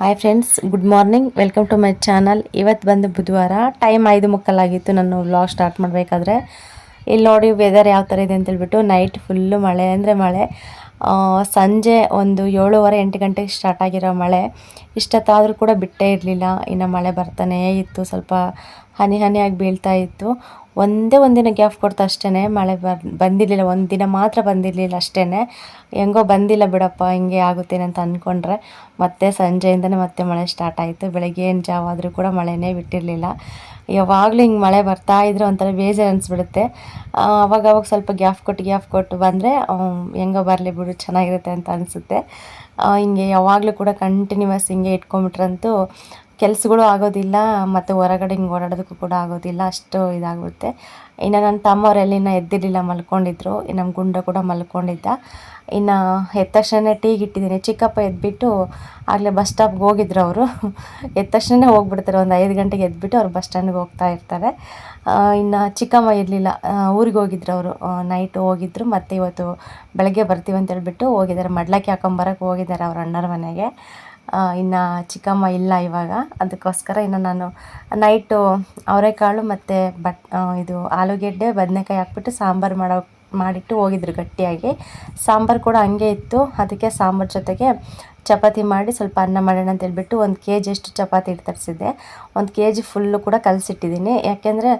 Hi friends good morning welcome to my channel ಇವತ್ತು ಬಂದು ಬುಧವಾರ. ಟೈಮ್ ಐದು ಮುಕ್ಕಲಾಗಿತ್ತು ನಾನು ವ್ಲಾಗ್ ಸ್ಟಾರ್ಟ್ ಮಾಡಬೇಕಾದ್ರೆ. ಇಲ್ಲಿ ನೋಡಿ ವೆದರ್ ಯಾವ ಥರ ಇದೆ ಅಂತೇಳ್ಬಿಟ್ಟು ನೈಟ್ ಫುಲ್ಲು ಮಳೆ ಅಂದರೆ ಮಳೆ. ಸಂಜೆ ಒಂದು ಏಳುವರೆ ಎಂಟು ಗಂಟೆಗೆ ಸ್ಟಾರ್ಟ್ ಆಗಿರೋ ಮಳೆ. ಇಷ್ಟೊತ್ತಾದರೂ ಕೂಡ ಬಿಟ್ಟೇ ಇರಲಿಲ್ಲ. ಇನ್ನು ಮಳೆ ಬರ್ತಾನೇ ಇತ್ತು. ಸ್ವಲ್ಪ ಹನಿ ಹನಿಯಾಗಿ ಬೀಳ್ತಾ ಇತ್ತು. ಒಂದೇ ಒಂದಿನ ಗ್ಯಾಪ್ ಕೊಡ್ತಾ ಅಷ್ಟೇ ಮಳೆ ಬರ್, ಬಂದಿರಲಿಲ್ಲ, ಒಂದು ದಿನ ಮಾತ್ರ ಬಂದಿರಲಿಲ್ಲ ಅಷ್ಟೇ ಹೆಂಗೋ ಬಂದಿಲ್ಲ ಬಿಡಪ್ಪ, ಹಿಂಗೆ ಆಗುತ್ತೇನೆ ಅಂತ ಅಂದ್ಕೊಂಡ್ರೆ ಮತ್ತೆ ಸಂಜೆಯಿಂದನೇ ಮತ್ತೆ ಮಳೆ ಸ್ಟಾರ್ಟ್ ಆಯಿತು. ಬೆಳಗ್ಗೆ ಏನು ಜಾವ ಆದರೂ ಕೂಡ ಮಳೆನೇ ಬಿಟ್ಟಿರಲಿಲ್ಲ. ಯಾವಾಗಲೂ ಹಿಂಗೆ ಮಳೆ ಬರ್ತಾ ಇದ್ರೆ ಒಂಥರ ಬೇಜಾರು ಅನಿಸ್ಬಿಡುತ್ತೆ. ಅವಾಗ ಅವಾಗ ಸ್ವಲ್ಪ ಗ್ಯಾಪ್ ಕೊಟ್ಟು ಗ್ಯಾಪ್ ಕೊಟ್ಟು ಬಂದರೆ ಹೆಂಗೋ ಬರಲಿ ಬಿಡು, ಚೆನ್ನಾಗಿರುತ್ತೆ ಅಂತ ಅನಿಸುತ್ತೆ. ಹಿಂಗೆ ಯಾವಾಗಲೂ ಕೂಡ ಕಂಟಿನ್ಯೂಸ್ ಹಿಂಗೆ ಇಟ್ಕೊಂಬಿಟ್ರಂತೂ ಕೆಲಸಗಳು ಆಗೋದಿಲ್ಲ, ಮತ್ತು ಹೊರಗಡೆ ಹಿಂಗೆ ಓಡಾಡೋದಕ್ಕೂ ಕೂಡ ಆಗೋದಿಲ್ಲ, ಅಷ್ಟು ಇದಾಗುತ್ತೆ ಇನ್ನು ನನ್ನ ತಮ್ಮವರೆಲ್ಲಿನ ಎದ್ದಿರಲಿಲ್ಲ, ಮಲ್ಕೊಂಡಿದ್ರು. ಇನ್ನು ನಮ್ಮ ಗುಂಡ ಕೂಡ ಮಲ್ಕೊಂಡಿದ್ದ. ಇನ್ನು ಎದ್ದ ತಕ್ಷಣ ಟೀಗೆ ಇಟ್ಟಿದ್ದೀನಿ ಚಿಕ್ಕಪ್ಪ ಎದ್ಬಿಟ್ಟು ಆಗಲೇ ಬಸ್ ಸ್ಟಾಪ್ಗೆ ಹೋಗಿದ್ರು ಅವರು. ಎದ್ದ ತಕ್ಷಣ ಹೋಗ್ಬಿಡ್ತಾರೆ, ಒಂದು ಐದು ಗಂಟೆಗೆ ಎದ್ಬಿಟ್ಟು ಅವ್ರು ಬಸ್ ಸ್ಟ್ಯಾಂಡ್ಗೆ ಹೋಗ್ತಾ ಇರ್ತಾರೆ. ಇನ್ನು ಚಿಕ್ಕಮ್ಮ ಇರಲಿಲ್ಲ. ಊರಿಗೆ ಹೋಗಿದ್ರು ಅವರು. ನೈಟ್ ಹೋಗಿದ್ರು, ಮತ್ತು ಇವತ್ತು ಬೆಳಗ್ಗೆ ಬರ್ತೀವಿ ಅಂತ ಹೇಳ್ಬಿಟ್ಟು ಹೋಗಿದ್ದಾರೆ. ಮಡ್ಲಕ್ಕೆ ಹಾಕೊಂಬರಕ್ಕೆ ಹೋಗಿದ್ದಾರೆ ಅವ್ರ ಅಣ್ಣರ ಮನೆಗೆ. ಇನ್ನು ಚಿಕ್ಕಮ್ಮ ಇಲ್ಲ ಇವಾಗ. ಅದಕ್ಕೋಸ್ಕರ ಇನ್ನು ನಾನು ನೈಟು ಅವರೆಕಾಳು ಮತ್ತು ಬಟ್ ಇದು ಆಲೂಗೆಡ್ಡೆ, ಬದನೆಕಾಯಿ ಹಾಕ್ಬಿಟ್ಟು ಸಾಂಬಾರು ಮಾಡೋ ಮಾಡಿಟ್ಟು ಹೋಗಿದ್ರು ಗಟ್ಟಿಯಾಗಿ. ಸಾಂಬಾರು ಕೂಡ ಹಂಗೆ ಇತ್ತು. ಅದಕ್ಕೆ ಸಾಂಬಾರು ಜೊತೆಗೆ ಚಪಾತಿ ಮಾಡಿ ಸ್ವಲ್ಪ ಅನ್ನ ಮಾಡೋಣ ಅಂತ ಹೇಳ್ಬಿಟ್ಟು ಒಂದು ಕೆ ಜಿಯಷ್ಟು ಚಪಾತಿ ಹಿಟ್ಟು ತರಿಸಿದ್ದೆ. ಒಂದು ಕೆ ಜಿ ಫುಲ್ಲು ಕೂಡ ಕಲಸಿಟ್ಟಿದ್ದೀನಿ. ಯಾಕೆಂದರೆ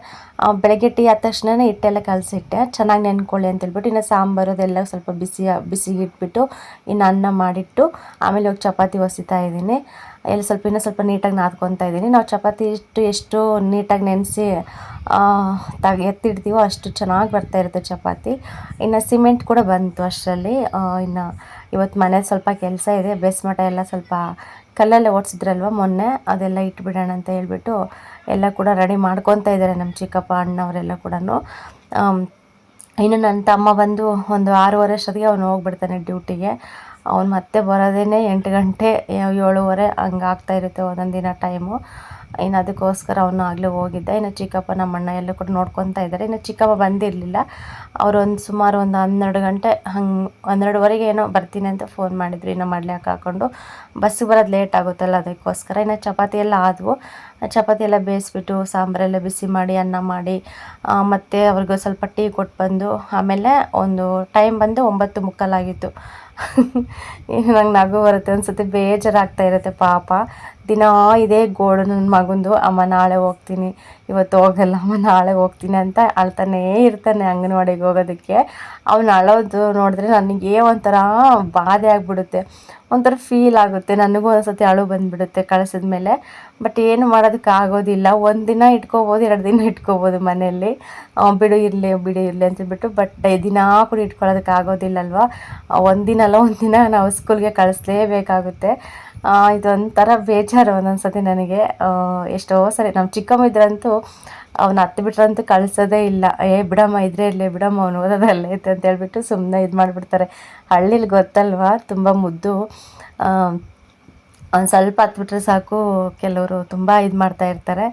ಬೆಳಗ್ಗೆ ಟೀ ಆದ ತಕ್ಷಣ ಹಿಟ್ಟೆಲ್ಲ ಕಲಸಿಟ್ಟೆ. ಚೆನ್ನಾಗಿ ನೆನ್ಕೊಳ್ಳಿ ಅಂತೇಳ್ಬಿಟ್ಟು ಇನ್ನು ಸಾಂಬಾರು ಅದೆಲ್ಲ ಸ್ವಲ್ಪ ಬಿಸಿ, ಬಿಸಿಗೆ ಇಟ್ಬಿಟ್ಟು ಇನ್ನು ಅನ್ನ ಮಾಡಿಟ್ಟು ಆಮೇಲೆ ಹೋಗಿ ಚಪಾತಿ ಒಸಿತಾ ಇದ್ದೀನಿ. ಎಲ್ಲ ಸ್ವಲ್ಪ ಇನ್ನೂ ಸ್ವಲ್ಪ ನೀಟಾಗಿ ನಾದ್ಕೊತಾ ಇದ್ದೀನಿ. ನಾವು ಚಪಾತಿ ಇಷ್ಟು ಎಷ್ಟು ನೀಟಾಗಿ ನೆನೆಸಿ ತಗ ಎತ್ತಿಡ್ತೀವೋ ಅಷ್ಟು ಚೆನ್ನಾಗಿ ಬರ್ತಾ ಇರುತ್ತೆ ಚಪಾತಿ. ಇನ್ನು ಸಿಮೆಂಟ್ ಕೂಡ ಬಂತು ಅಷ್ಟರಲ್ಲಿ. ಇನ್ನು ಇವತ್ತು ಮನೆ ಸ್ವಲ್ಪ ಕೆಲಸ ಇದೆ. ಬೇಸ್ಮಠ ಎಲ್ಲ ಸ್ವಲ್ಪ ಕಲ್ಲಲ್ಲೇ ಓಡಿಸಿದ್ರಲ್ವ ಮೊನ್ನೆ, ಅದೆಲ್ಲ ಇಟ್ಬಿಡೋಣ ಅಂತ ಹೇಳ್ಬಿಟ್ಟು ಎಲ್ಲ ಕೂಡ ರೆಡಿ ಮಾಡ್ಕೊತಾ ಇದ್ದಾರೆ ನಮ್ಮ ಚಿಕ್ಕಪ್ಪ, ಅಣ್ಣವರೆಲ್ಲ ಕೂಡ ಇನ್ನು ನನ್ನ ತಮ್ಮ ಬಂದು ಒಂದು ಆರೂವರೆ ಅಷ್ಟೊತ್ತಿಗೆ ಅವನು ಹೋಗ್ಬಿಡ್ತಾನೆ ಡ್ಯೂಟಿಗೆ. ಅವ್ನು ಮತ್ತೆ ಬರೋದೇ ಎಂಟು ಗಂಟೆ, ಏಳುವರೆ ಹಂಗೆ ಆಗ್ತಾ ಇರುತ್ತೆ ಒಂದೊಂದು ದಿನ ಟೈಮು ಇನ್ನು ಅದಕ್ಕೋಸ್ಕರ ಅವನು ಆಗಲೇ ಹೋಗಿದ್ದ. ಇನ್ನು ಚಿಕ್ಕಪ್ಪ ನಮ್ಮ ಅಣ್ಣ ಎಲ್ಲ ಕೂಡ ನೋಡ್ಕೊತಾ ಇದ್ದಾರೆ. ಇನ್ನು ಚಿಕ್ಕಪ್ಪ ಬಂದಿರಲಿಲ್ಲ. ಅವರೊಂದು ಸುಮಾರು ಒಂದು ಹನ್ನೆರಡು ಗಂಟೆ ಹಂಗೆ, ಹನ್ನೆರಡುವರೆಗೆ ಏನೋ ಬರ್ತೀನಿ ಅಂತ ಫೋನ್ ಮಾಡಿದ್ರು. ಇನ್ನು ಮಾಡ್ಲಿಕ್ಕೆ ಹಾಕ್ಕೊಂಡು ಬಸ್ಸಿಗೆ ಬರೋದು ಲೇಟ್ ಆಗುತ್ತಲ್ಲ ಅದಕ್ಕೋಸ್ಕರ. ಇನ್ನು ಚಪಾತಿ ಎಲ್ಲ ಆದವು. ಚಪಾತಿ ಎಲ್ಲ ಬೇಯಿಸ್ಬಿಟ್ಟು ಸಾಂಬಾರೆಲ್ಲ ಬಿಸಿ ಮಾಡಿ, ಅನ್ನ ಮಾಡಿ ಮತ್ತೆ ಅವ್ರಿಗೆ ಸ್ವಲ್ಪ ಟೀ ಕೊಟ್ಟು ಬಂದು ಆಮೇಲೆ ಒಂದು ಟೈಮ್ ಬಂದು ಒಂಬತ್ತು ಮುಕ್ಕಾಲಾಗಿತ್ತು. ನಂಗೆ ನಗು ಬರುತ್ತೆ ಅನ್ಸುತ್ತೆ ಬೇಜಾರಾಗ್ತಾ ಇರುತ್ತೆ ಪಾಪ. ದಿನ ಇದೇ ಗೋಳು ನನ್ನ ಮಗಂದು, ಅಮ್ಮ ನಾಳೆ ಹೋಗ್ತೀನಿ, ಇವತ್ತು ಹೋಗಲ್ಲ, ಅಮ್ಮ ನಾಳೆ ಹೋಗ್ತೀನಿ ಅಂತ ಅಳ್ತಾನೇ ಇರ್ತಾನೆ ಅಂಗನವಾಡಿಗೆ ಹೋಗೋದಕ್ಕೆ. ಅವ್ನು ಅಳೋದು ನೋಡಿದ್ರೆ ನನಗೆ ಒಂಥರ ಬಾಧೆ ಆಗಿಬಿಡುತ್ತೆ, ಒಂಥರ ಫೀಲ್ ಆಗುತ್ತೆ, ನನಗೂ ಒಂದ್ಸತಿ ಅಳು ಬಂದುಬಿಡುತ್ತೆ ಕಳಿಸಿದ ಮೇಲೆ. ಬಟ್ ಏನು ಮಾಡೋದಕ್ಕೆ ಆಗೋದಿಲ್ಲ, ಒಂದು ದಿನ ಇಟ್ಕೋಬೋದು, ಎರಡು ದಿನ ಇಟ್ಕೋಬೋದು ಮನೆಯಲ್ಲಿ. ಬಿಡು ಇರಲಿ ಬಿಡು ಇರಲಿ ಅಂತೇಳ್ಬಿಟ್ಟು ಬಟ್ ದಿನ ಕೂಡ ಇಟ್ಕೊಳ್ಳೋದಕ್ಕೆ ಆಗೋದಿಲ್ಲ ಅಲ್ವಾ ಒಂದಿನ ಅಲ್ಲ ಒಂದಿನ ನಾವು ಸ್ಕೂಲ್ಗೆ ಕಳಿಸ್ಲೇಬೇಕಾಗುತ್ತೆ. ಇದೊಂಥರ ಬೇಜಾರು ಒಂದೊಂದು ಸತಿ ನನಗೆ ಎಷ್ಟೋ ಸರಿ ನಮ್ಮ ಚಿಕ್ಕಮ್ಮ ಇದ್ರಂತೂ ಅವ್ನು ಹತ್ತು ಬಿಟ್ರಂತೂ ಕಳಿಸೋದೇ ಇಲ್ಲ. ಏ, ಬಿಡಮ್ಮ, ಇದ್ರೆ ಇರಲಿ, ಬಿಡಮ್ಮ, ಅವ್ನು ಓದೋದಲ್ಲೇ ಐತೆ ಅಂತ ಹೇಳ್ಬಿಟ್ಟು ಸುಮ್ಮನೆ ಇದು ಮಾಡಿಬಿಡ್ತಾರೆ. ಹಳ್ಳಿಲಿ ಗೊತ್ತಲ್ವಾ, ತುಂಬ ಮುದ್ದು. ಒಂದು ಸ್ವಲ್ಪ ಹತ್ಬಿಟ್ರೆ ಸಾಕು, ಕೆಲವರು ತುಂಬ ಇದು ಮಾಡ್ತಾ ಇರ್ತಾರೆ.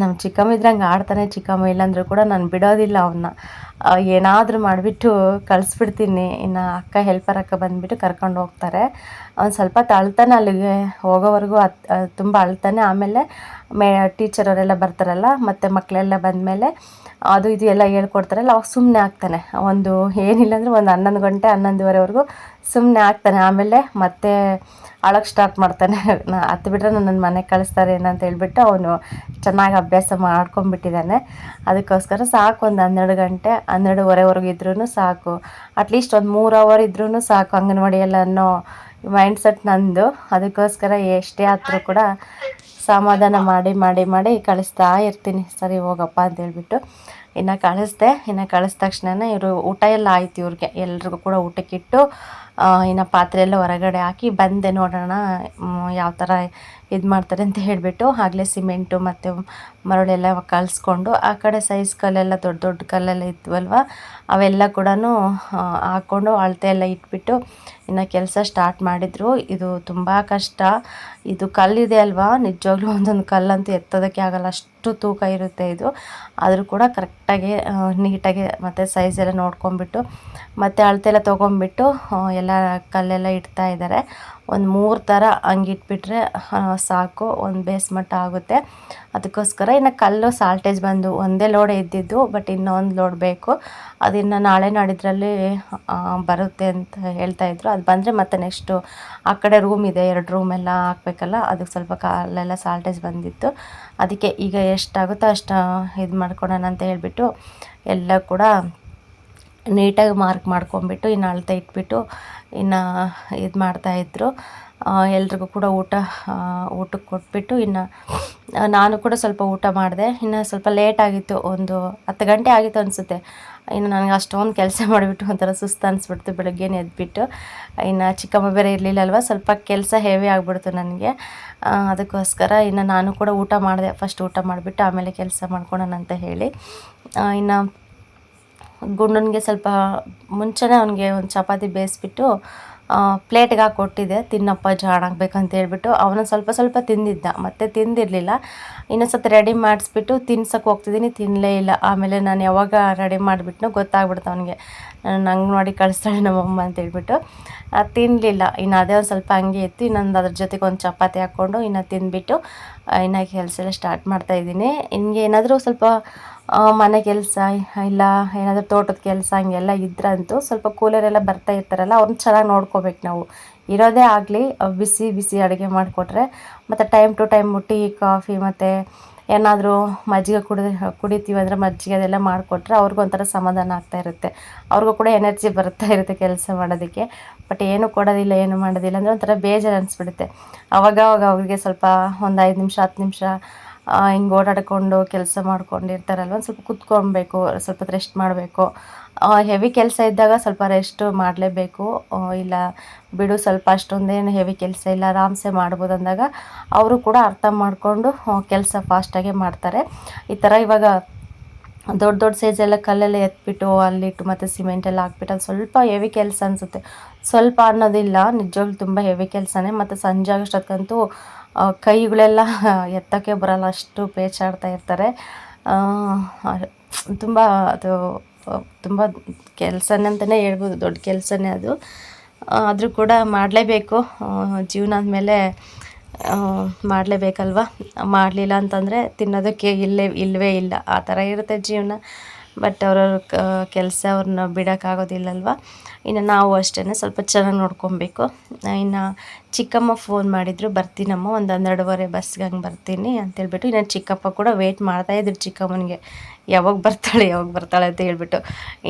ನಮ್ಮ ಚಿಕ್ಕಮ್ಮ ಇದ್ರಂಗೆ ಆಡ್ತಾನೆ, ಚಿಕ್ಕಮ್ಮ ಇಲ್ಲಾಂದರೂ ಕೂಡ ನಾನು ಬಿಡೋದಿಲ್ಲ ಅವನ್ನ ಏನಾದರೂ ಮಾಡಿಬಿಟ್ಟು ಕಳಿಸ್ಬಿಡ್ತೀನಿ. ಇನ್ನು ಅಕ್ಕ ಹೆಲ್ಪರ್ ಅಕ್ಕ ಬಂದುಬಿಟ್ಟು ಕರ್ಕೊಂಡು ಹೋಗ್ತಾರೆ. ಅವ್ನು ಸ್ವಲ್ಪ ತಳ್ತಾನೆ ಅಳ್ತಾನೆ ಅಲ್ಲಿಗೆ ಹೋಗೋವರೆಗೂ ಅತ್ ತುಂಬ ಅಳ್ತಾನೆ. ಆಮೇಲೆ ಮೇ ಟೀಚರವರೆಲ್ಲ ಬರ್ತಾರಲ್ಲ, ಮತ್ತು ಮಕ್ಕಳೆಲ್ಲ ಬಂದಮೇಲೆ ಅದು ಇದು ಎಲ್ಲ ಹೇಳ್ಕೊಡ್ತಾರಲ್ಲ ಅವಾಗ ಸುಮ್ಮನೆ ಆಗ್ತಾನೆ. ಒಂದು ಏನಿಲ್ಲ ಅಂದರೆ ಒಂದು ಹನ್ನೊಂದು ಗಂಟೆ, ಹನ್ನೊಂದುವರೆವರೆಗೂ ಸುಮ್ಮನೆ ಆಗ್ತಾನೆ. ಆಮೇಲೆ ಮತ್ತೆ ಅಳಕ್ಕೆ ಸ್ಟಾರ್ಟ್ ಮಾಡ್ತಾನೆ. ನಾ ಹತ್ತು ಬಿಟ್ಟರೆ ನನ್ನ ಮನೆಗೆ ಕಳಿಸ್ತಾರೆ ಏನಂತ ಹೇಳ್ಬಿಟ್ಟು ಅವನು ಚೆನ್ನಾಗಿ ಅಭ್ಯಾಸ ಮಾಡ್ಕೊಂಬಿಟ್ಟಿದ್ದಾನೆ ಅದಕ್ಕೋಸ್ಕರ ಸಾಕು ಒಂದು ಹನ್ನೆರಡು ಗಂಟೆ, ಹನ್ನೆರಡುವರೆವರೆಗೂ ಇದ್ರೂ ಸಾಕು. ಅಟ್ಲೀಸ್ಟ್ ಒಂದು ಮೂರು ಅವರ್ ಇದ್ರೂ ಸಾಕು ಅಂಗನವಾಡಿಯಲ್ಲ ಅನ್ನೋ ಮೈಂಡ್ ಸೆಟ್ ನಂದು. ಅದಕ್ಕೋಸ್ಕರ ಎಷ್ಟೇ ಆದರೂ ಕೂಡ ಸಮಾಧಾನ ಮಾಡಿ ಮಾಡಿ ಮಾಡಿ ಕಳಿಸ್ತಾ ಇರ್ತೀನಿ. ಸರಿ ಹೋಗಪ್ಪ ಅಂತ ಹೇಳ್ಬಿಟ್ಟು ಇನ್ನು ಕಳಿಸ್ದೆ. ಇನ್ನು ಕಳಿಸಿದ ತಕ್ಷಣ ಇವರು ಊಟ ಎಲ್ಲ ಆಯ್ತು ಇವ್ರಿಗೆ. ಎಲ್ರಿಗೂ ಕೂಡ ಊಟಕ್ಕಿಟ್ಟು ಇನ್ನು ಪಾತ್ರೆ ಎಲ್ಲ ಹೊರಗಡೆ ಹಾಕಿ ಬಂದೆ ನೋಡೋಣ ಯಾವ ಥರ ಇದು ಮಾಡ್ತಾರೆ ಅಂತ ಹೇಳಿಬಿಟ್ಟು ಆಗಲೇ ಸಿಮೆಂಟು ಮತ್ತು ಮರಳೆಲ್ಲ ಕಲಿಸ್ಕೊಂಡು ಆ ಕಡೆ ಸೈಜ್ ಕಲ್ಲೆಲ್ಲ ದೊಡ್ಡ ದೊಡ್ಡ ಕಲ್ಲೆಲ್ಲ ಇದ್ವಲ್ವ? ಅವೆಲ್ಲ ಕೂಡ ಹಾಕ್ಕೊಂಡು ಅಳತೆ ಎಲ್ಲ ಇಟ್ಬಿಟ್ಟು ಇನ್ನು ಕೆಲಸ ಸ್ಟಾರ್ಟ್ ಮಾಡಿದರು. ಇದು ತುಂಬ ಕಷ್ಟ. ಇದು ಕಲ್ಲಿದೆ ಅಲ್ವಾ? ನಿಜವಾಗ್ಲೂ ಒಂದೊಂದು ಕಲ್ಲಂತೂ ಎತ್ತೋದಕ್ಕೆ ಆಗಲ್ಲ. ಅಷ್ಟು ತೂಕ ಇರುತ್ತೆ ಇದು. ಆದರೂ ಕೂಡ ಕರೆಕ್ಟಾಗಿ ನೀಟಾಗಿ ಮತ್ತು ಸೈಜ್ ಎಲ್ಲ ನೋಡ್ಕೊಂಬಿಟ್ಟು ಮತ್ತು ಅಳತೆ ಎಲ್ಲ ತೊಗೊಂಬಿಟ್ಟು ಎಲ್ಲ ಕಲ್ಲೆಲ್ಲ ಇಡ್ತಾ ಇದ್ದಾರೆ ಒಂದು ಮೂರು ಥರ ಹಂಗಿಟ್ಬಿಟ್ರೆ ಸಾಕು, ಒಂದು ಬೇಸ್ ಮಟ್ಟ ಆಗುತ್ತೆ. ಅದಕ್ಕೋಸ್ಕರ ಇನ್ನು ಕಲ್ಲು ಸಾಲ್ಟೇಜ್ ಬಂದು ಒಂದೇ ಲೋಡ್ ಇದ್ದಿದ್ದು ಬಟ್ ಇನ್ನೊಂದು ಲೋಡ್ ಬೇಕು. ಅದನ್ನು ನಾಳೆ ನಾಡಿದ್ರಲ್ಲಿ ಬರುತ್ತೆ ಅಂತ ಹೇಳ್ತಾ ಇದ್ರು. ಅದು ಬಂದರೆ ಮತ್ತೆ ನೆಕ್ಸ್ಟು ಆ ಕಡೆ ರೂಮ್ ಇದೆ, ಎರಡು ರೂಮ್ ಎಲ್ಲ ಹಾಕ್ಬೇಕಲ್ಲ ಅದಕ್ಕೆ ಸ್ವಲ್ಪ ಕಾಲೆಲ್ಲ ಸಾಲ್ಟೇಜ್ ಬಂದಿತ್ತು. ಅದಕ್ಕೆ ಈಗ ಎಷ್ಟಾಗುತ್ತೋ ಅಷ್ಟು ಇದು ಮಾಡ್ಕೊಳೋಣ ಅಂತ ಹೇಳಿಬಿಟ್ಟು, ಎಲ್ಲ ಕೂಡ ನೀಟಾಗಿ ಮಾರ್ಕ್ ಮಾಡ್ಕೊಂಬಿಟ್ಟು ಇನ್ನು ಅಳತೆ ಇಟ್ಬಿಟ್ಟು, ಇನ್ನು ಇದು ಮಾಡ್ತಾಯಿದ್ರು ಎಲ್ರಿಗೂ ಕೂಡ ಊಟ ಊಟಕ್ಕೆ ಕೊಟ್ಬಿಟ್ಟು, ಇನ್ನು ನಾನು ಕೂಡ ಸ್ವಲ್ಪ ಊಟ ಮಾಡಿದೆ. ಇನ್ನು ಸ್ವಲ್ಪ ಲೇಟ್ ಆಗಿತ್ತು, ಒಂದು ಹತ್ತು ಗಂಟೆ ಆಗಿತ್ತು ಅನಿಸುತ್ತೆ. ಇನ್ನು ನನಗೆ ಅಷ್ಟೊಂದು ಕೆಲಸ ಮಾಡಿಬಿಟ್ಟು ಒಂಥರ ಸುಸ್ತು ಅನಿಸ್ಬಿಡ್ತು ಬೆಳಗ್ಗೆನೇ ಎದ್ಬಿಟ್ಟು. ಇನ್ನು ಚಿಕ್ಕಮ್ಮ ಬೇರೆ ಇರಲಿಲ್ಲ ಅಲ್ವಾ ಸ್ವಲ್ಪ ಕೆಲಸ ಹೆವಿ ಆಗಿಬಿಡ್ತು ನನಗೆ. ಅದಕ್ಕೋಸ್ಕರ ಇನ್ನು ನಾನು ಕೂಡ ಊಟ ಮಾಡಿದೆ. ಫಸ್ಟ್ ಊಟ ಮಾಡಿಬಿಟ್ಟು ಆಮೇಲೆ ಕೆಲಸ ಮಾಡ್ಕೊಳೋಣ ಅಂತ ಹೇಳಿ. ಇನ್ನು ಗುಂಡನಿಗೆ ಸ್ವಲ್ಪ ಮುಂಚೆನೇ ಅವನಿಗೆ ಒಂದು ಚಪಾತಿ ಬೇಯಿಸ್ಬಿಟ್ಟು ಪ್ಲೇಟ್ಗೆ ಹಾಕಿ ಕೊಟ್ಟಿದ್ದೆ. ತಿನ್ನಪ್ಪ ಜಾಣಾಗಬೇಕಂತ ಹೇಳ್ಬಿಟ್ಟು ಅವನು ಸ್ವಲ್ಪ ಸ್ವಲ್ಪ ತಿಂದಿದ್ದ. ಮತ್ತೆ ತಿಂದಿರಲಿಲ್ಲ. ಇನ್ನೊಂದ್ಸತಿ ರೆಡಿ ಮಾಡಿಸ್ಬಿಟ್ಟು ತಿನ್ಸಕ್ಕೆ ಹೋಗ್ತಿದ್ದೀನಿ. ತಿನ್ನಲೇ ಇಲ್ಲ. ಆಮೇಲೆ ನಾನು ಯಾವಾಗ ರೆಡಿ ಮಾಡಿಬಿಟ್ನೋ ಗೊತ್ತಾಗ್ಬಿಡ್ತು ಅವನಿಗೆ. ನಾನು ನೋಡಿ ಕಳಿಸ್ತಾಳೆ ನಮ್ಮಮ್ಮ ಅಂತ ಹೇಳ್ಬಿಟ್ಟು. ತಿನ್ನಲಿಲ್ಲ ಇನ್ನು ಅದೇ ಒಂದು ಸ್ವಲ್ಪ ಹಂಗೆ ಇತ್ತು. ಇನ್ನೊಂದು ಅದ್ರ ಜೊತೆಗೆ ಒಂದು ಚಪಾತಿ ಹಾಕ್ಕೊಂಡು ಇನ್ನು ತಿಂದ್ಬಿಟ್ಟು ಇನ್ನು ಕೆಲಸ ಎಲ್ಲ ಸ್ಟಾರ್ಟ್ ಮಾಡ್ತಾ ಇದ್ದೀನಿ. ನಿಮಗೆ ಏನಾದರೂ ಸ್ವಲ್ಪ ಮನೆ ಕೆಲಸ, ಇಲ್ಲ, ಏನಾದರೂ ತೋಟದ ಕೆಲಸ ಹಂಗೆಲ್ಲ ಇದ್ರಂತೂ ಸ್ವಲ್ಪ ಕೂಲರೆಲ್ಲ ಬರ್ತಾ ಇರ್ತಾರಲ್ಲ ಅವ್ರನ್ನ ಚೆನ್ನಾಗಿ ನೋಡ್ಕೋಬೇಕು ನಾವು. ಇರೋದೇ ಆಗಲಿ ಬಿಸಿ ಬಿಸಿ ಅಡುಗೆ ಮಾಡಿಕೊಟ್ರೆ, ಮತ್ತು time to time tea coffee ಮತ್ತು ಏನಾದರೂ ಮಜ್ಜಿಗೆ ಕುಡಿದು, ಕುಡಿತೀವಿ ಅಂದರೆ ಮಜ್ಜಿಗೆ ಅದೆಲ್ಲ ಮಾಡಿಕೊಟ್ರೆ ಅವ್ರಿಗೂ ಒಂಥರ ಸಮಾಧಾನ ಆಗ್ತಾ ಇರುತ್ತೆ. ಅವ್ರಿಗೂ ಕೂಡ ಎನರ್ಜಿ ಬರ್ತಾ ಇರುತ್ತೆ ಕೆಲಸ ಮಾಡೋದಕ್ಕೆ. ಬಟ್ ಏನು ಕೊಡೋದಿಲ್ಲ, ಏನು ಮಾಡೋದಿಲ್ಲ ಅಂದರೆ ಒಂಥರ ಬೇಜಾರು ಅನಿಸ್ಬಿಡುತ್ತೆ. ಅವಾಗ ಅವಾಗ ಅವ್ರಿಗೆ ಸ್ವಲ್ಪ ಒಂದು ಐದು ನಿಮಿಷ, ಹತ್ತು ನಿಮಿಷ ಹಿಂಗೆ ಓಡಾಡಿಕೊಂಡು ಕೆಲಸ ಮಾಡ್ಕೊಂಡಿರ್ತಾರಲ್ವ? ಸ್ವಲ್ಪ ಕುತ್ಕೊಬೇಕು ಸ್ವಲ್ಪ ರೆಸ್ಟ್ ಮಾಡಬೇಕು. ಹೆವಿ ಕೆಲಸ ಇದ್ದಾಗ ಸ್ವಲ್ಪ ರೆಸ್ಟ್ ಮಾಡಲೇಬೇಕು. ಇಲ್ಲ ಬಿಡು ಸ್ವಲ್ಪ ಅಷ್ಟೊಂದೇನು ಹೆವಿ ಕೆಲಸ ಇಲ್ಲ ಆರಾಮ್ಸೆ ಮಾಡ್ಬೋದು ಅಂದಾಗ ಅವರು ಕೂಡ ಅರ್ಥ ಮಾಡಿಕೊಂಡು ಕೆಲಸ ಫಾಸ್ಟಾಗೆ ಮಾಡ್ತಾರೆ. ಈ ಥರ ಇವಾಗ ದೊಡ್ಡ ದೊಡ್ಡ ಸೈಜೆಲ್ಲ ಕಲ್ಲೆಲ್ಲ ಎತ್ಬಿಟ್ಟು ಅಲ್ಲಿಟ್ಟು ಮತ್ತು ಸಿಮೆಂಟ್ ಎಲ್ಲ ಹಾಕ್ಬಿಟ್ಟು ಅದು ಸ್ವಲ್ಪ ಹೆವಿ ಕೆಲಸ ಅನಿಸುತ್ತೆ. ಸ್ವಲ್ಪ ಅನ್ನೋದಿಲ್ಲ ನಿಜವಾಗ್ಲೂ ತುಂಬ ಹೆವಿ ಕೆಲಸನೇ. ಮತ್ತು ಸಂಜೆ ಆಗೋಷ್ಟೊತ್ತಂತೂ ಆ, ಕೈಗಳೆಲ್ಲ ಎತ್ತಕ್ಕೆ ಬರಲ್ಲ, ಅಷ್ಟು ಪೇಚಾಡ್ತಾ ಇರ್ತಾರೆ. ತುಂಬ ಅದು ತುಂಬ ಕೆಲಸನೇ ಅಂತಲೇ ಹೇಳ್ಬೋದು, ದೊಡ್ಡ ಕೆಲಸನೇ ಅದು. ಆದರೂ ಕೂಡ ಮಾಡಲೇಬೇಕು. ಜೀವನ ಅಂದಮೇಲೆ ಮಾಡಲೇಬೇಕಲ್ವ? ಮಾಡಲಿಲ್ಲ ಅಂತಂದರೆ ತಿನ್ನೋದಕ್ಕೆ ಇಲ್ಲೇ ಇಲ್ಲವೇ ಇಲ್ಲ. ಆ ಥರ ಇರುತ್ತೆ ಜೀವನ. ಬಟ್ ಅವ್ರವ್ರ ಕೆಲಸ ಅವ್ರನ್ನ ಬಿಡೋಕ್ಕಾಗೋದಿಲ್ಲಲ್ವ? ಇನ್ನು ನಾವು ಅಷ್ಟೇ ಸ್ವಲ್ಪ ಚೆನ್ನಾಗಿ ನೋಡ್ಕೊಬೇಕು. ಇನ್ನು ಚಿಕ್ಕಮ್ಮ ಫೋನ್ ಮಾಡಿದ್ರು, ಬರ್ತೀನಮ್ಮ, ಒಂದು ಹನ್ನೆರಡುವರೆ ಬಸ್ಗೆ ಹಂಗೆ ಬರ್ತೀನಿ ಅಂತೇಳ್ಬಿಟ್ಟು, ಇನ್ನು ಚಿಕ್ಕಪ್ಪ ಕೂಡ ವೆಯ್ಟ್ ಮಾಡ್ತಾಯಿದ್ರು ಚಿಕ್ಕಮ್ಮನಿಗೆ. ಯಾವಾಗ ಬರ್ತಾಳೆ ಯಾವಾಗ ಬರ್ತಾಳೆ ಅಂತ ಹೇಳ್ಬಿಟ್ಟು.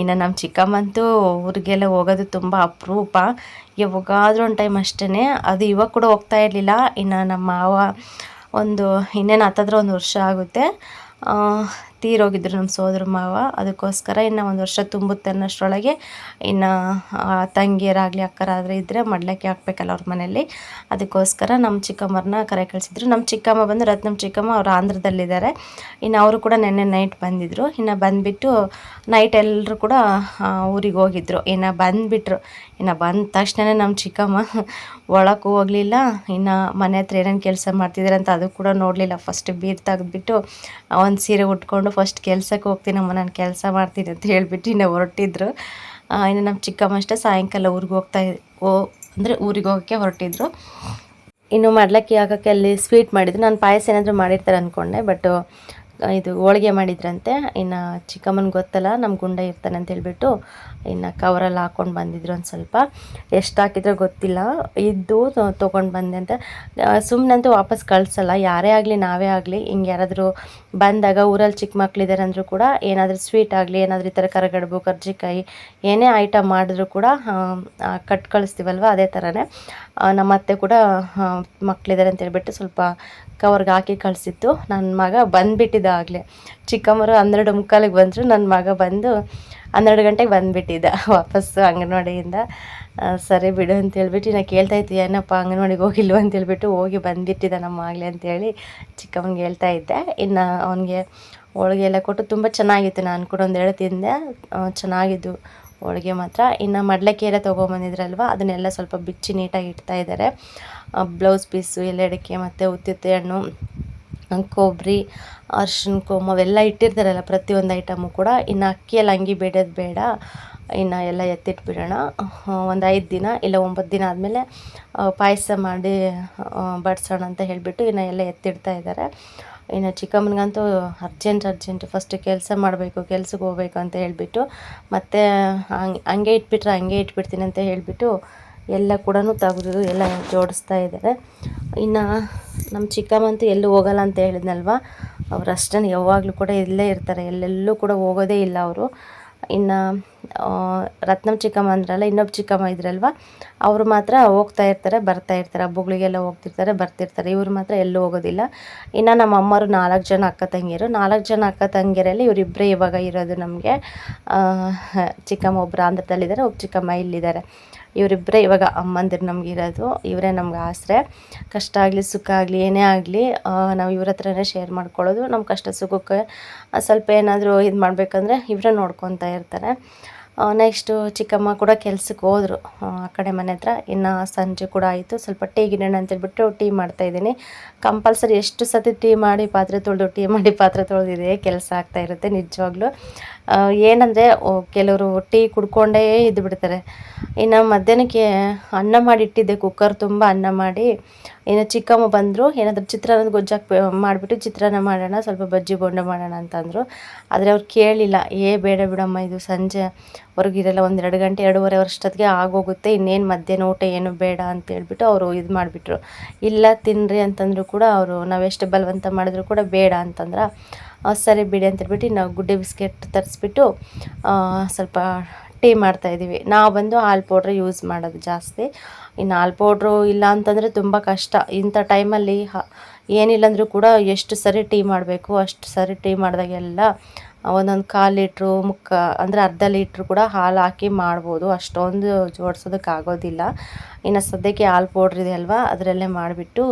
ಇನ್ನು ನಮ್ಮ ಚಿಕ್ಕಮ್ಮಂತೂ ಊರಿಗೆಲ್ಲ ಹೋಗೋದು ತುಂಬ ಅಪರೂಪ. ಯಾವಾಗಾದ್ರೂ ಒಂದು ಟೈಮ್ ಅಷ್ಟೇ ಅದು ಇವಾಗ ಕೂಡ ಹೋಗ್ತಾ ಇರಲಿಲ್ಲ. ಇನ್ನು ನಮ್ಮ ಮಾವ ಒಂದು ಇನ್ನೇನು ಹತ್ತತ್ರ ಒಂದು ವರ್ಷ ಆಗುತ್ತೆ. ತೀರೋಗಿದ್ರು ನಮ್ಮ ಸೋದರ ಮಾವ. ಅದಕ್ಕೋಸ್ಕರ ಇನ್ನು ಒಂದು ವರ್ಷ ತುಂಬುತ್ತೆ ಅನ್ನೋಷ್ಟರೊಳಗೆ ಇನ್ನು ತಂಗಿಯರಾಗಲಿ, ಅಕ್ಕರಾದರೆ ಇದ್ದರೆ ಮಡ್ಲಕ್ಕೆ ಹಾಕ್ಬೇಕಲ್ಲ ಅವ್ರ ಮನೆಯಲ್ಲಿ. ಅದಕ್ಕೋಸ್ಕರ ನಮ್ಮ ಚಿಕ್ಕಮ್ಮರನ್ನ ಕರೆ ಕಳಿಸಿದ್ರು. ನಮ್ಮ ಚಿಕ್ಕಮ್ಮ ಬಂದು ರತ್ನಮ್ಮ ಚಿಕ್ಕಮ್ಮ ಅವರು ಆಂಧ್ರದಲ್ಲಿದ್ದಾರೆ. ಇನ್ನು ಅವರು ಕೂಡ ನೆನ್ನೆ ನೈಟ್ ಬಂದಿದ್ದರು ಇನ್ನು ಬಂದುಬಿಟ್ಟು ನೈಟ್ ಎಲ್ಲರೂ ಕೂಡ ಊರಿಗೆ ಹೋಗಿದ್ರು. ಇನ್ನು ಬಂದುಬಿಟ್ರು. ಇನ್ನು ಬಂದ ತಕ್ಷಣ ನಮ್ಮ ಚಿಕ್ಕಮ್ಮ ಒಳಕ್ಕೂ ಹೋಗಲಿಲ್ಲ. ಇನ್ನು ಮನೆ ಹತ್ರ ಏನೇನು ಕೆಲಸ ಮಾಡ್ತಿದ್ದಾರೆ ಅಂತ ಅದು ಕೂಡ ನೋಡಲಿಲ್ಲ. ಫಸ್ಟ್ ಬೀರ್ ತೆಗೆದ್ಬಿಟ್ಟು ಒಂದು ಸೀರೆ ಉಟ್ಕೊಂಡು ಫಸ್ಟ್ ಕೆಲ್ಸಕ್ಕೆ ಹೋಗ್ತೀನಮ್ಮ ನಾನು ಕೆಲಸ ಮಾಡ್ತೀನಿ ಅಂತ ಹೇಳಿಬಿಟ್ಟು ಇನ್ನು ಹೊರಟಿದ್ರು. ಇನ್ನು ನಮ್ಮ ಚಿಕ್ಕಮ್ಮ ಅಷ್ಟೇ ಸಾಯಂಕಾಲ ಊರಿಗೆ ಹೋಗ್ತಾ ಓ, ಅಂದರೆ ಊರಿಗೆ ಹೋಗೋಕ್ಕೆ ಹೊರಟಿದ್ರು. ಇನ್ನು ಮಾಡ್ಲಿಕ್ಕೆ ಹಾಕೋಕ್ಕೆ ಅಲ್ಲಿ ಸ್ವೀಟ್ ಮಾಡಿದ್ರು. ನಾನು ಪಾಯಸ ಏನಾದರೂ ಮಾಡಿರ್ತಾರೆ ಅಂದ್ಕೊಂಡೆ ಬಟ್ ಇದು ಹೋಳಿಗೆ ಮಾಡಿದ್ರಂತೆ. ಇನ್ನು ಚಿಕ್ಕಮ್ಮನಿಗೆ ಗೊತ್ತಲ್ಲ ನಮ್ಮ ಗುಂಡ ಇರ್ತಾನೆ ಅಂತ ಹೇಳಿಬಿಟ್ಟು ಇನ್ನು ಕವರಲ್ಲಿ ಹಾಕ್ಕೊಂಡು ಬಂದಿದ್ರು ಒಂದು ಸ್ವಲ್ಪ. ಎಷ್ಟು ಹಾಕಿದ್ರೆ ಗೊತ್ತಿಲ್ಲ. ಇದ್ದು ತೊಗೊಂಡು ಬಂದೆ ಅಂತ. ಸುಮ್ಮನೆ ಅಂತೂ ವಾಪಸ್ ಕಳಿಸಲ್ಲ. ಯಾರೇ ಆಗಲಿ, ನಾವೇ ಆಗಲಿ, ಹಿಂಗೆ ಯಾರಾದರೂ ಬಂದಾಗ ಊರಲ್ಲಿ ಚಿಕ್ಕ ಮಕ್ಕಳಿದ್ದಾರೆ ಅಂದರೂ ಕೂಡ ಏನಾದರೂ ಸ್ವೀಟ್ ಆಗಲಿ, ಏನಾದರೂ ಈ ಥರ ಕರಗಡುಬು, ಕರ್ಜಿಕಾಯಿ, ಏನೇ ಐಟಮ್ ಮಾಡಿದ್ರು ಕೂಡ ಕಟ್ ಕಳಿಸ್ತೀವಲ್ವ? ಅದೇ ಥರನೇ ನಮ್ಮ ಅತ್ತೆ ಕೂಡ ಮಕ್ಕಳಿದ್ದಾರೆ ಅಂತ ಹೇಳ್ಬಿಟ್ಟು ಸ್ವಲ್ಪ ಕವರ್ಗೆ ಹಾಕಿ ಕಳಿಸಿತ್ತು. ನನ್ನ ಮಗ ಬಂದುಬಿಟ್ಟಿದ್ದ ಆಗಲೇ ಚಿಕ್ಕಮ್ಮರು ಹನ್ನೆರಡು ಮುಕ್ಕಾಲಿಗೆ ಬಂದರು ನನ್ನ ಮಗ ಬಂದು ಹನ್ನೆರಡು ಗಂಟೆಗೆ ಬಂದುಬಿಟ್ಟಿದ್ದ ವಾಪಸ್ಸು ಅಂಗನವಾಡಿಯಿಂದ. ಸರಿ ಬಿಡು ಅಂತ ಹೇಳ್ಬಿಟ್ಟು ನಾನು ಕೇಳ್ತಾ ಇದ್ದೆ, ಏನಪ್ಪ ಅಂಗನವಾಡಿಗೆ ಹೋಗಿಲ್ವ ಅಂತ ಹೇಳ್ಬಿಟ್ಟು ಹೋಗಿ ಬಂದುಬಿಟ್ಟಿದ್ದ ನಮ್ಮ ಆಗಲೇ ಅಂತೇಳಿ ಚಿಕ್ಕಮ್ಮನಿಗೆ ಹೇಳ್ತಾ ಇದ್ದೆ. ಇನ್ನು ಅವನಿಗೆ ಹೋಳಿಗೆ ಎಲ್ಲ ಕೊಟ್ಟು ತುಂಬ ಚೆನ್ನಾಗಿತ್ತು. ನಾನು ಕೂಡ ಒಂದೆರಡು ತಿಂದೆ. ಚೆನ್ನಾಗಿದ್ದು ಹೋಳಿಗೆ ಮಾತ್ರ. ಇನ್ನು ಮಡ್ಲಕ್ಕಿ ಎಲ್ಲ ತೊಗೊಂಬಂದಿದ್ರಲ್ವ, ಅದನ್ನೆಲ್ಲ ಸ್ವಲ್ಪ ಬಿಚ್ಚಿ ನೀಟಾಗಿ ಇಡ್ತಾ ಇದ್ದಾರೆ. ಬ್ಲೌಸ್ ಪೀಸು ಎಲ್ಲೆಡಕ್ಕೆ ಮತ್ತು ಉತ್ತಿತ್ತೆ ಹಣ್ಣು ಕೊಬ್ಬರಿ ಅರ್ಶಿನ ಕುಂಕುಮ ಅವೆಲ್ಲ ಇಟ್ಟಿರ್ತಾರಲ್ಲ, ಪ್ರತಿಯೊಂದು ಐಟಮು ಕೂಡ. ಇನ್ನು ಅಕ್ಕಿಯಲ್ಲಿ ಅಂಗಿ ಬೇಡೋದು ಬೇಡ. ಇನ್ನು ಎಲ್ಲ ಎತ್ತಿಟ್ಬಿಡೋಣ. ಒಂದು ಐದು ದಿನ ಇಲ್ಲ ಒಂಬತ್ತು ದಿನ ಆದಮೇಲೆ ಪಾಯಸ ಮಾಡಿ ಬಡ್ಸೋಣ ಅಂತ ಹೇಳಿಬಿಟ್ಟು ಇನ್ನು ಎಲ್ಲ ಎತ್ತಿಡ್ತಾ ಇದ್ದಾರೆ ಇನ್ನು ಚಿಕ್ಕಮ್ಮನಿಗಂತೂ ಅರ್ಜೆಂಟ್ ಅರ್ಜೆಂಟ್ ಫಸ್ಟ್ ಕೆಲಸ ಮಾಡಬೇಕು ಕೆಲ್ಸಕ್ಕೆ ಹೋಗ್ಬೇಕು ಅಂತ ಹೇಳಿಬಿಟ್ಟು, ಮತ್ತು ಹಂಗೆ ಹಂಗೆ ಇಟ್ಬಿಟ್ರೆ ಹಂಗೆ ಇಟ್ಬಿಡ್ತೀನಿ ಅಂತ ಹೇಳಿಬಿಟ್ಟು ಎಲ್ಲ ಕೂಡ ತೆಗೆದು ಎಲ್ಲ ಜೋಡಿಸ್ತಾ ಇದ್ದಾರೆ. ಇನ್ನು ನಮ್ಮ ಚಿಕ್ಕಮ್ಮಂತೂ ಎಲ್ಲೂ ಹೋಗಲ್ಲ ಅಂತ ಹೇಳಿದ್ನಲ್ವ? ಅವ್ರು ಅಷ್ಟೇ ಯಾವಾಗಲೂ ಕೂಡ ಇಲ್ಲೇ ಇರ್ತಾರೆ. ಎಲ್ಲೆಲ್ಲೂ ಕೂಡ ಹೋಗೋದೇ ಇಲ್ಲ ಅವರು. ಇನ್ನು ರತ್ನಮ್ ಚಿಕ್ಕಮ್ಮ ಅಂದ್ರಲ್ಲ, ಇನ್ನೊಬ್ಬ ಚಿಕ್ಕಮ್ಮ ಇದ್ರಲ್ವ? ಅವರು ಮಾತ್ರ ಹೋಗ್ತಾ ಇರ್ತಾರೆ, ಬರ್ತಾ ಇರ್ತಾರೆ. ಹಬ್ಬಗಳಿಗೆಲ್ಲ ಹೋಗ್ತಿರ್ತಾರೆ, ಬರ್ತಿರ್ತಾರೆ. ಇವರು ಮಾತ್ರ ಎಲ್ಲೂ ಹೋಗೋದಿಲ್ಲ. ಇನ್ನು ನಮ್ಮ ಅಮ್ಮರು ನಾಲ್ಕು ಜನ ಅಕ್ಕ ತಂಗಿಯರು. ನಾಲ್ಕು ಜನ ಅಕ್ಕ ತಂಗಿಯರಲ್ಲಿ ಇವರಿಬ್ಬರೇ ಇವಾಗ ಇರೋದು ನಮಗೆ. ಚಿಕ್ಕಮ್ಮ ಒಬ್ಬರು ಆಂಧ್ರದಲ್ಲಿದ್ದಾರೆ, ಒಬ್ಬ ಚಿಕ್ಕಮ್ಮ ಇಲ್ಲಿದ್ದಾರೆ. ಇವರಿಬ್ಬರೇ ಇವಾಗ ಅಮ್ಮಂದಿರು ನಮ್ಗೆ ಇರೋದು, ಇವರೇ ನಮ್ಗೆ ಆಸರೆ. ಕಷ್ಟ ಆಗಲಿ, ಸುಖ ಆಗಲಿ, ಏನೇ ಆಗಲಿ ನಾವು ಇವ್ರ ಹತ್ರನೇ ಶೇರ್ ಮಾಡ್ಕೊಳ್ಳೋದು. ನಮ್ಮ ಕಷ್ಟ ಸುಖಕ್ಕೆ ಸ್ವಲ್ಪ ಏನಾದರೂ ಇದು ಮಾಡಬೇಕಂದ್ರೆ ಇವರೇ ನೋಡ್ಕೊತಾ ಇರ್ತಾರೆ. ನೆಕ್ಸ್ಟು ಚಿಕ್ಕಮ್ಮ ಕೂಡ ಕೆಲ್ಸಕ್ಕೆ ಹೋದರು, ಆ ಕಡೆ ಮನೆ ಹತ್ರ. ಇನ್ನು ಸಂಜೆ ಕೂಡ ಆಯಿತು. ಸ್ವಲ್ಪ ಟೀ ಗಿಡಣ ಅಂತೇಳ್ಬಿಟ್ಟು ಟೀ ಮಾಡ್ತಾಯಿದ್ದೀನಿ ಕಂಪಲ್ಸರಿ ಎಷ್ಟು ಸತಿ ಟೀ ಮಾಡಿ ಪಾತ್ರೆ ತೊಳೆದು, ಟೀ ಮಾಡಿ ಪಾತ್ರೆ ತೊಳೆದಿದೆ ಕೆಲಸ ಆಗ್ತಾ ಇರುತ್ತೆ ನಿಜವಾಗ್ಲೂ. ಏನಂದರೆ ಕೆಲವರು ಟೀ ಕುಡ್ಕೊಂಡೇ ಇದ್ದು ಬಿಡ್ತಾರೆ ಇನ್ನು ಮಧ್ಯಾಹ್ನಕ್ಕೆ ಅನ್ನ ಮಾಡಿಟ್ಟಿದ್ದೆ ಕುಕ್ಕರ್ ತುಂಬ ಅನ್ನ ಮಾಡಿ. ಇನ್ನು ಚಿಕ್ಕಮ್ಮ ಬಂದರು, ಏನಾದರೂ ಚಿತ್ರಾನ್ನದ ಗೊಜ್ಜಾಕಿ ಮಾಡಿಬಿಟ್ಟು ಚಿತ್ರಾನ್ನ ಮಾಡೋಣ, ಸ್ವಲ್ಪ ಬಜ್ಜಿ ಬೋಂಡ ಮಾಡೋಣ ಅಂತಂದರು. ಆದರೆ ಅವ್ರು ಕೇಳಿಲ್ಲ, ಏ, ಬೇಡ ಬಿಡಮ್ಮ, ಇದು ಸಂಜೆ ಹೊರಗಿರಲ್ಲ ಎರಡು ಗಂಟೆ, ಎರಡೂವರೆ ವರ್ಷದೊತ್ತಿಗೆ ಆಗೋಗುತ್ತೆ, ಇನ್ನೇನು ಮಧ್ಯಾಹ್ನ ಊಟ ಏನು ಬೇಡ ಅಂತ ಹೇಳ್ಬಿಟ್ಟು ಅವರು ಇದು ಮಾಡಿಬಿಟ್ರು. ಇಲ್ಲ ತಿನ್ನಿರಿ ಅಂತಂದ್ರು ಕೂಡ ಅವರು ನಾವೆಷ್ಟು ಬಲವಂತ ಮಾಡಿದ್ರು ಕೂಡ ಬೇಡ ಅಂತಂದ್ರೆ ಸರಿ ಬಿಡಿ ಅಂತ ಹೇಳ್ಬಿಟ್ಟು ನಾವು ಗುಡ್ಡೆ ಬಿಸ್ಕೆಟ್ ತರಿಸ್ಬಿಟ್ಟು ಸ್ವಲ್ಪ ಟೀ ಮಾಡ್ತಾಯಿದ್ದೀವಿ ನಾವು ಬಂದು ಹಾಲು ಪೌಡ್ರ್ ಯೂಸ್ ಮಾಡೋದು ಜಾಸ್ತಿ. ಇನ್ನು ಹಾಲು ಪೌಡ್ರು ಇಲ್ಲ ಅಂತಂದರೆ ತುಂಬ ಕಷ್ಟ. ಇಂಥ ಟೈಮಲ್ಲಿ ಹ, ಏನಿಲ್ಲಂದ್ರೂ ಕೂಡ ಎಷ್ಟು ಸರಿ ಟೀ ಮಾಡಬೇಕು, ಅಷ್ಟು ಸರಿ ಟೀ ಮಾಡಿದಾಗೆಲ್ಲ ಒಂದೊಂದು ಕಾಲು ಲೀಟ್ರು, ಮುಕ್ಕ, ಅಂದರೆ ಅರ್ಧ ಲೀಟ್ರು ಕೂಡ ಹಾಲು ಹಾಕಿ ಮಾಡ್ಬೋದು. ಅಷ್ಟೊಂದು ಜೋಡ್ಸೋದಕ್ಕೆ ಆಗೋದಿಲ್ಲ. ಇನ್ನು ಸದ್ಯಕ್ಕೆ ಹಾಲು ಪೌಡ್ರ್ ಇದೆ ಅಲ್ವಾ, ಅದರಲ್ಲೇ ಮಾಡಿಬಿಟ್ಟು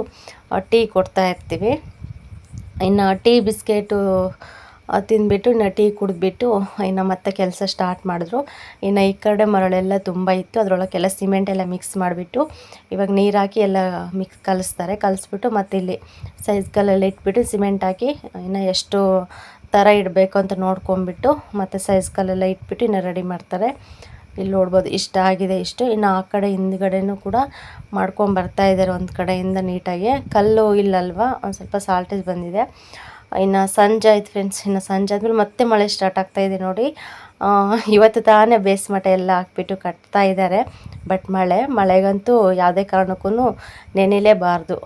ಟೀ ಕೊಡ್ತಾ ಇರ್ತೀವಿ. ಇನ್ನು ಟೀ ಬಿಸ್ಕೆಟು ತಿಂದ್ಬಿಟ್ಟು ಇನ್ನು ಟೀ ಕುಡಿದ್ಬಿಟ್ಟು ಇನ್ನು ಮತ್ತೆ ಕೆಲಸ ಸ್ಟಾರ್ಟ್ ಮಾಡಿದ್ರು. ಇನ್ನು ಈ ಕಡೆ ಮರಳೆಲ್ಲ ತುಂಬ ಇತ್ತು. ಅದರೊಳಗೆಲ್ಲ ಸಿಮೆಂಟ್ ಎಲ್ಲ ಮಿಕ್ಸ್ ಮಾಡಿಬಿಟ್ಟು, ಇವಾಗ ನೀರು ಹಾಕಿ ಎಲ್ಲ ಮಿಕ್ಸ್ ಕಲಿಸ್ತಾರೆ. ಕಲಿಸ್ಬಿಟ್ಟು ಮತ್ತೆ ಇಲ್ಲಿ ಸೈಜ್ ಇಟ್ಬಿಟ್ಟು ಸಿಮೆಂಟ್ ಹಾಕಿ, ಇನ್ನು ಎಷ್ಟು ಥರ ಇಡಬೇಕು ಅಂತ ನೋಡ್ಕೊಂಬಿಟ್ಟು ಮತ್ತೆ ಸೈಜ್ ಇಟ್ಬಿಟ್ಟು ಇನ್ನು ರೆಡಿ ಮಾಡ್ತಾರೆ. ಇಲ್ಲಿ ನೋಡ್ಬೋದು ಇಷ್ಟ ಆಗಿದೆ ಇಷ್ಟು. ಇನ್ನು ಆ ಕಡೆ ಹಿಂದ್ಗಡೆನೂ ಕೂಡ ಮಾಡ್ಕೊಂಡು ಬರ್ತಾ ಇದ್ದಾರೆ ಒಂದು ಕಡೆಯಿಂದ ನೀಟಾಗಿ. ಕಲ್ಲು ಇಲ್ಲಲ್ವಾ? ಒಂದು ಸ್ವಲ್ಪ ಸಾಲ್ಟೇಜ್ ಬಂದಿದೆ. ಇನ್ನು ಸಂಜೆ ಆಯ್ತು ಫ್ರೆಂಡ್ಸ್ ಇನ್ನು ಸಂಜೆ ಆದಮೇಲೆ ಮತ್ತೆ ಮಳೆ ಸ್ಟಾರ್ಟ್ ಆಗ್ತಾ ಇದೆ ನೋಡಿ. ಇವತ್ತು ತಾನೇ ಬೇಸ್ಮಠ ಎಲ್ಲ ಹಾಕ್ಬಿಟ್ಟು ಕಟ್ತಾ ಇದ್ದಾರೆ ಬಟ್ ಮಳೆ, ಮಳೆಗಂತೂ ಯಾವುದೇ ಕಾರಣಕ್ಕೂ ನೆನೆಯಲೇಬಾರ್ದು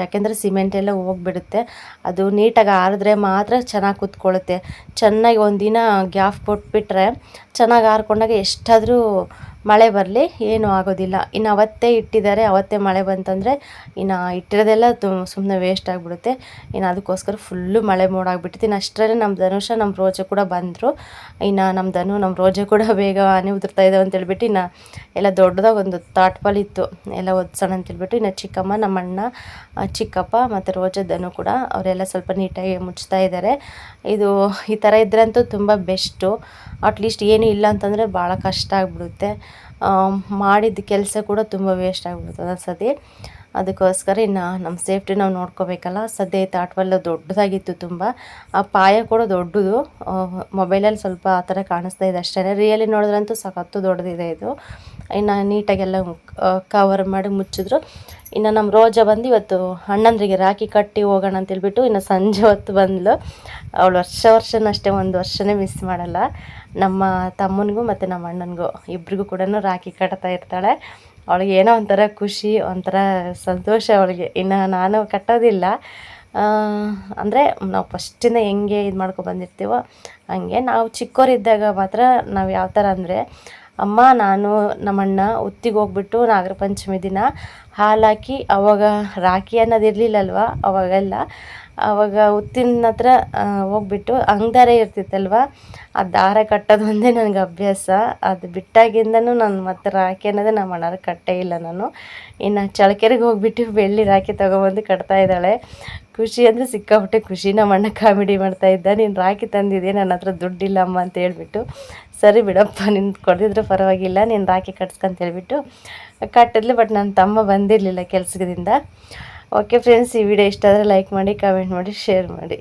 ಯಾಕೆಂದರೆ ಸಿಮೆಂಟ್ ಎಲ್ಲ ಹೋಗ್ಬಿಡುತ್ತೆ. ಅದು ನೀಟಾಗಿ ಆರಿದ್ರೆ ಮಾತ್ರ ಚೆನ್ನಾಗಿ ಕೂತ್ಕೊಳ್ಳುತ್ತೆ. ಚೆನ್ನಾಗಿ ಒಂದಿನ ಗ್ಯಾಪ್ ಕೊಟ್ಬಿಟ್ರೆ ಚೆನ್ನಾಗಿ ಆರ್ಕೊಂಡಾಗ ಎಷ್ಟಾದರೂ ಮಳೆ ಬರಲಿ, ಏನೂ ಆಗೋದಿಲ್ಲ. ಇನ್ನು ಅವತ್ತೇ ಇಟ್ಟಿದ್ದಾರೆ. ಅವತ್ತೇ ಮಳೆ ಬಂತಂದರೆ ಇನ್ನು ಇಟ್ಟಿರೋದೆಲ್ಲ ತು ಸುಮ್ಮನೆ ವೇಸ್ಟ್ ಆಗಿಬಿಡುತ್ತೆ. ಇನ್ನು ಅದಕ್ಕೋಸ್ಕರ ಫುಲ್ಲು ಮಳೆ ಮೋಡ ಆಗಿಬಿಟ್ಟಿತ್ತು. ಇನ್ನು ಅಷ್ಟರಲ್ಲೇ ನಮ್ಮ ಧನುಷ ನಮ್ಮ ರೋಜೆ ಕೂಡ ಬಂದರು. ಇನ್ನು ನಮ್ಮ ಧನು ನಮ್ಮ ರೋಜೆ ಕೂಡ ಬೇಗ ಹನಿ ಉದುರ್ತಾ ಇದ್ದಾವೆ ಅಂತೇಳ್ಬಿಟ್ಟು ಇನ್ನು ಎಲ್ಲ ದೊಡ್ಡದಾಗ ಒಂದು ತಾಟ್ಪಾಲ್ ಇತ್ತು. ಎಲ್ಲ ಒದ್ಸೋಣ ಅಂತೇಳ್ಬಿಟ್ಟು ಇನ್ನು ಚಿಕ್ಕಮ್ಮ ನಮ್ಮ ಅಣ್ಣ ಚಿಕ್ಕಪ್ಪ ಮತ್ತು ರೋಜ, ಧನು ಕೂಡ ಅವರೆಲ್ಲ ಸ್ವಲ್ಪ ನೀಟಾಗಿ ಮುಚ್ತಾ ಇದ್ದಾರೆ. ಇದು ಈ ಥರ ಇದ್ರಂತೂ ತುಂಬ ಬೆಸ್ಟು ಅಟ್ಲೀಸ್ಟ್ ಏನೂ ಇಲ್ಲ ಅಂತಂದರೆ ಭಾಳ ಕಷ್ಟ ಆಗಿಬಿಡುತ್ತೆ. ಮಾಡಿದ ಕೆಲಸ ಕೂಡ ತುಂಬ ವೇಸ್ಟ್ ಆಗ್ಬಿಡ್ತದೆ ಸತಿ ಅದಕ್ಕೋಸ್ಕರ ಇನ್ನು ನಮ್ಮ ಸೇಫ್ಟಿ ನಾವು ನೋಡ್ಕೋಬೇಕಲ್ಲ. ಸದ್ಯ ಈ ತಾಟ್ವಲ್ಲ ದೊಡ್ಡದಾಗಿತ್ತು ತುಂಬ. ಆ ಪಾಯ ಕೂಡ ದೊಡ್ಡದು. ಮೊಬೈಲಲ್ಲಿ ಸ್ವಲ್ಪ ಆ ಥರ ಕಾಣಿಸ್ತಾ ಇದೆ ಅಷ್ಟೇ ರಿಯಲಿ ನೋಡಿದ್ರಂತೂ ಸಖತ್ತು ದೊಡ್ಡದಿದೆ ಇದು. ಇನ್ನು ನೀಟಾಗೆಲ್ಲ ಕವರ್ ಮಾಡಿ ಮುಚ್ಚಿದ್ರು. ಇನ್ನು ನಮ್ಮ ರೋಜಾ ಬಂದು ಇವತ್ತು ಅಣ್ಣಂದ್ರಿಗೆ ರಾಖಿ ಕಟ್ಟಿ ಹೋಗೋಣ ಅಂತೇಳ್ಬಿಟ್ಟು ಇನ್ನು ಸಂಜೆ ಹೊತ್ತು ಬಂದಳು ಅವಳು ವರ್ಷ ವರ್ಷನಷ್ಟೇ ಒಂದು ವರ್ಷನೇ ಮಿಸ್ ಮಾಡಲ್ಲ. ನಮ್ಮ ತಮ್ಮನಿಗೂ ಮತ್ತು ನಮ್ಮ ಅಣ್ಣನಿಗೂ ಇಬ್ಬರಿಗೂ ಕೂಡ ರಾಖಿ ಕಟ್ತಾ ಇರ್ತಾಳೆ. ಅವಳಿಗೆ ಏನೋ ಒಂಥರ ಖುಷಿ, ಒಂಥರ ಸಂತೋಷ ಅವಳಿಗೆ. ಇನ್ನು ನಾನು ಕಟ್ಟೋದಿಲ್ಲ. ಅಂದರೆ ನಾವು ಫಸ್ಟಿಂದ ಹೆಂಗೆ ಇದು ಮಾಡ್ಕೊ ಬಂದಿರ್ತೀವೋ ಹಂಗೆ. ನಾವು ಚಿಕ್ಕವರಿದ್ದಾಗ ಮಾತ್ರ ನಾವು ಯಾವ ಥರ ಅಂದರೆ, ಅಮ್ಮ, ನಾನು ನಮ್ಮಣ್ಣ ಉತ್ತಿಗೆ ಹೋಗ್ಬಿಟ್ಟು ನಾಗರ ಪಂಚಮಿ ದಿನ ಹಾಲು ಹಾಕಿ ಅವಾಗ ರಾಖಿ ಅನ್ನೋದು ಇರಲಿಲ್ಲಲ್ವ? ಅವಾಗೆಲ್ಲ ಆವಾಗ ಉತ್ತಿನ ಹತ್ರ ಹೋಗ್ಬಿಟ್ಟು ಅಂಗ್ದಾರೆ ಇರ್ತಿತ್ತಲ್ವ? ಆ ದಾರ ಕಟ್ಟೋದು ಒಂದೇ ನನಗೆ ಅಭ್ಯಾಸ. ಅದು ಬಿಟ್ಟಾಗಿಂದನೂ ನಾನು ಮತ್ತೆ ರಾಖಿ ಅನ್ನೋದೇ ನಮ್ಮ ಅಣ್ಣಾರ ಕಟ್ಟೇ ಇಲ್ಲ ನಾನು. ಇನ್ನು ಚಳಕೆರೆಗೆ ಹೋಗ್ಬಿಟ್ಟು ಬೆಳ್ಳಿ ರಾಖಿ ತೊಗೊಬಂದು ಕಟ್ತಾ ಇದ್ದಾಳೆ. ಖುಷಿ ಅಂದರೆ ಸಿಕ್ಕಾಪಟ್ಟೆ ಖುಷಿ. ನಮ್ಮ ಅಣ್ಣ ಕಾಮಿಡಿ ಮಾಡ್ತಾ ಇದ್ದ, ನೀನು ರಾಖಿ ತಂದಿದ್ದೆ ನನ್ನ ಹತ್ರ ದುಡ್ಡಿಲ್ಲ ಅಮ್ಮ ಅಂತ ಹೇಳ್ಬಿಟ್ಟು, ಸರಿ ಬಿಡಪ್ಪ ನಿನ್ನ ಕೊಡದಿದ್ರೆ ಪರವಾಗಿಲ್ಲ, ನೀನು ರಾಖಿ ಕಟ್ಸ್ಕಂತ ಹೇಳ್ಬಿಟ್ಟು ಕಟ್ಟಿದ್ಲು. ಬಟ್ ನನ್ನ ತಮ್ಮ ಬಂದಿರಲಿಲ್ಲ ಕೆಲಸದಿಂದ. ಓಕೆ ಫ್ರೆಂಡ್ಸ್ ಈ ವಿಡಿಯೋ ಇಷ್ಟ ಆದರೆ ಲೈಕ್ ಮಾಡಿ ಕಮೆಂಟ್ ಮಾಡಿ ಶೇರ್ ಮಾಡಿ.